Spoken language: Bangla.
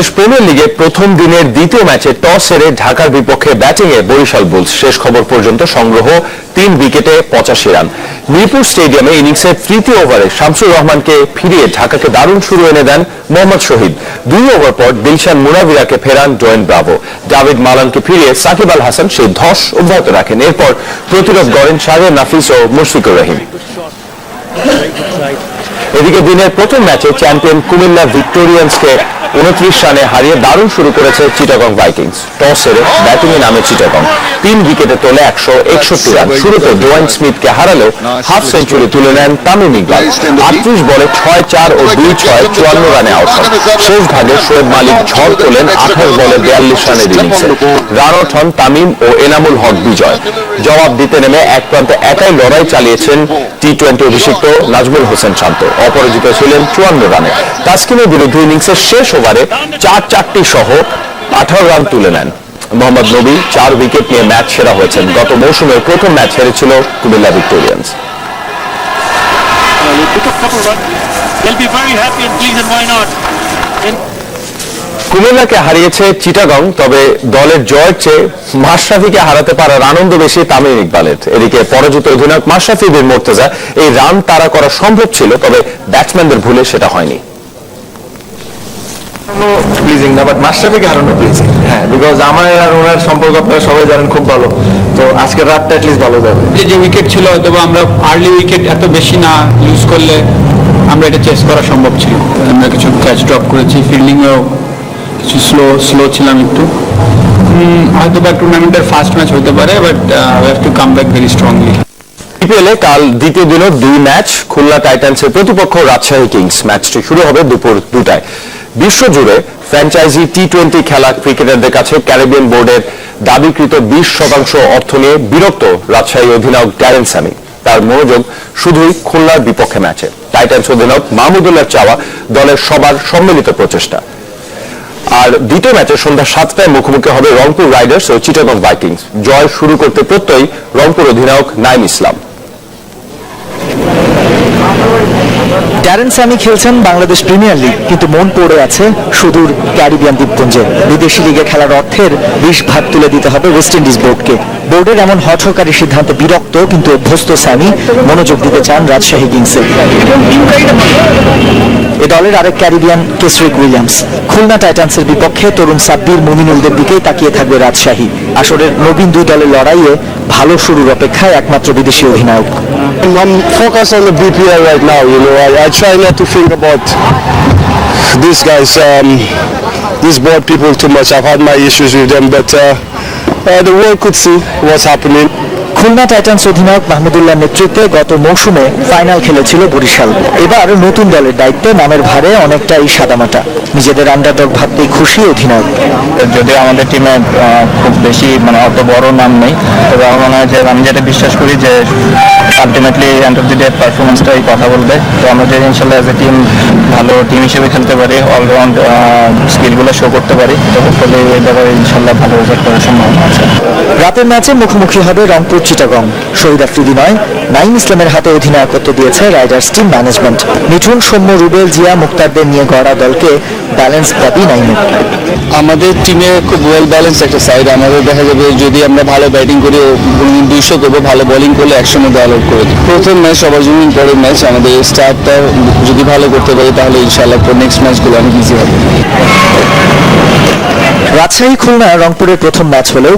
বাংলাদেশ প্রিমিয়ার লিগে প্রথম দিনের দ্বিতীয় ম্যাচে টস হেরে ঢাকার বিপক্ষে ব্যাটিংয়ে বরিশাল বুলস। শেষ খবর পর্যন্ত সংগ্রহ তিন উইকেটে পঁচাশি রান। মিরপুর স্টেডিয়ামে ইনিংসের তৃতীয় ওভারে শামসুর রহমানকে ফিরিয়ে ঢাকাকে দারুণ শুরু এনে দেন মোহাম্মদ শহীদ। দুই ওভার পর দিলশান মুনাবিরাকে ফেরান ডোয়েন ব্রাভো। জাভেদ মালানকে ফিরিয়ে সাকিব আল হাসান সেই ধস অব্যাহত রাখেন। এরপর প্রতিরোধ গড়েন শাহজাদ নাফিস ও মুশফিকুর রহিম। এদিকে দিনের প্রথম ম্যাচে চ্যাম্পিয়ন কুমিল্লা ভিক্টোরিয়ান্সকে উনত্রিশ রানে হারিয়ে দারুণ শুরু করেছে চিটাগং ভাইকিংস। টস হেরে ব্যাটিংয়ে নামে চিটাগং। তিন উইকেটে তোলে একশো একষট্টি রান। শুরুতে ডোয়াইন স্মিথকে হারালেও হাফ সেঞ্চুরি তুলে নেন তামিম ইকবাল। আটত্রিশ বলে ছয় চার ও দুই ছয় চুয়ান্ন রানে আউট হন। শেষ ভাগে শোয়েব মালিক ঝড় তোলেন আঠাশ বলে বিয়াল্লিশ রানের ইনিংসে। রান আউট হন তামিম ও এনামুল হক বিজয়। জবাব দিতে নেমে এক প্রান্তে একাই লড়াই চালিয়েছেন টি টোয়েন্টি অভিষিক্ত নাজমুল হোসেন শান্ত। অপরাজিত ছিলেন চুয়ান্ন রানে তাসকিমের বিরুদ্ধে ইনিংসের শেষ ওভারে চার চারটি সহ আঠারো রান তুলে নেন মোহাম্মদ নবী চার উইকেট নিয়ে ম্যাচ সেরা হয়েছেন গত মৌসুমে প্রথম match হেরেছিল Comilla Victorians. They'll be very happy and pleased, and why not? কুমিল্লাকে হারিয়েছে চিটাগং তবে দলের জয়ের চেয়ে মাশরাফিকে হারাতে পারার আনন্দ বেশি তামিম ইকবালের। এদিকে পরাজিত অধিনায়ক মাশরাফি বিন মোর্তেজা এই রান তারা করা সম্ভব ছিল তবে ব্যাটসম্যানদের ভুলে সেটা হয়নি। প্লিজিং না বাট মাস্টারকে হারানো প্লিজিং হ্যাঁ বিকজ আমার আর ওনার সম্পর্ক আপনারা সবাই জানেন খুব ভালো। তো আজকের রাতটা অ্যাটলিস্ট ভালো যাবে। যে যে উইকেট ছিল হয়তো আমরা আর্লি উইকেট এত বেশি না ইউজ করলে আমরা এটা চেস করা সম্ভব ছিল। আমরা কিছু ক্যাচ ড্রপ করেছি ফিল্ডিংয়েও কিছু স্লো স্লো ছিলাম একটু। হয়তো বা টুর্নামেন্টের ফার্স্ট ম্যাচ হতে পারে but have to come back very strongly বিপিএলে কাল দ্বিতীয় দিনও দুই ম্যাচ খুলনা টাইটান্সের প্রতিপক্ষ রাজশাহী কিংস ম্যাচটি শুরু হবে দুপুর দুটায়। বিশ্বজুড়ে ফ্র্যাঞ্চাইজি টি টোয়েন্টি খেলা ক্রিকেটারদের কাছে ক্যারিবিয়ান বোর্ডের দাবিকৃত বিশ শতাংশ অর্থ নিয়ে বিরক্ত রাজশাহী অধিনায়ক ড্যারেন স্যামি তার মনোযোগ শুধুই খুলনার বিপক্ষে ম্যাচে টাইটান্স অধিনায়ক মাহমুদুল্লাহ চাওয়া দলের সবার সম্মিলিত প্রচেষ্টা। আর দ্বিতীয় ম্যাচে সন্ধ্যা সাতটায় মুখোমুখি হবে রংপুর রাইডার্স ও চিটাগং ভাইকিংস। জয় শুরু করতে প্রত্যয়ী রংপুর অধিনায়ক নাইম ইসলাম। ড্যারেন স্যামি খেলছেন বাংলাদেশ প্রিমিয়ার লিগ কিন্তু মন পড়ে আছে সুদূর ক্যারিবিয়ান দ্বীপপুঞ্জে। বিদেশি লিগে খেলার অর্থের বিশ ভাগ তুলে দিতে হবে ওয়েস্ট ইন্ডিজ বোর্ডকে বোর্ডের এমন হঠকারী সিদ্ধান্তে বিরক্ত, কিন্তু অভ্যস্ত স্যামি মনোযোগ দিতে চান রাজশাহী কিংসে এ। দলের আরেক ক্যারিবিয়ান কেসরিক উইলিয়ামস খুলনা টাইটান্সের বিপক্ষে তরুণ সাব্বির মুমিনুলদের দিকেই তাকিয়ে থাকবে রাজশাহী। আসরের নবীন দুই দলের লড়াইয়ে ভালো শুরুর অপেক্ষায় একমাত্র বিদেশি অধিনায়ক I'm focused on the BPL right now. You know, I, I try not to think about these guys, um, these board people too much. I've had my issues with them, but uh, uh, the world could see what's happening. Khulna Titans অধিনায়ক মাহমুদুল্লাহ নেতৃত্বে গত মৌসুমে ফাইনাল খেলেছিল বরিশাল। এবার নতুন দলের দায়িত্বে নামের ভারে অনেকটাই সাদামাটা। নিজেদের আন্ডারডগ ভাবতেই খুশি অধিনায়ক। যদি আমাদের টিমে খুব বেশি মানে অত বড় নাম নেই, তবে আমার মনে হয় যে, আমি যেটা বিশ্বাস করি যে ultimately end of the day পারফরমেন্সটাই কথা বলবে। তো আমরা যদি ইনশাল্লাহ এজ এ টিম ভালো টিম হিসেবে খেলতে পারি অলরাউন্ড স্কিলগুলো শো করতে পারি, তো হলে এই ব্যাপারে ইনশাল্লাহ ভালো রেজাল্ট করার সম্ভাবনা আছে রাতের ম্যাচে মুখোমুখি হবে রংপুর চিটাগং। শহীদ আফ্রিদি নয় নাইম ইসলামের হাতে অধিনায়কত্ব দিয়েছে Riders team management. Mithun Soumya Rubel Zia মুক্তারদের নিয়ে গড়া দলকে ব্যালেন্স দাবি নাইমের আমাদের টিমে খুব ওয়েল ব্যালেন্স একটা সাইড আমাদের দেখা যাবে যদি আমরা ভালো ব্যাটিং করি দুইশো করব ভালো বোলিং করলে একশো মধ্যে আউট করে দিই প্রথম ম্যাচ সবার জন্য ইম্পর্টেন্ট ম্যাচ আমাদের স্টার্টটা যদি ভালো করতে পারি তাহলে ইনশাআল্লাহ নেক্সট ম্যাচগুলো অনেক ইজি হবে। রাজশাহী খুলনা রংপুরের প্রথম ম্যাচ হলেও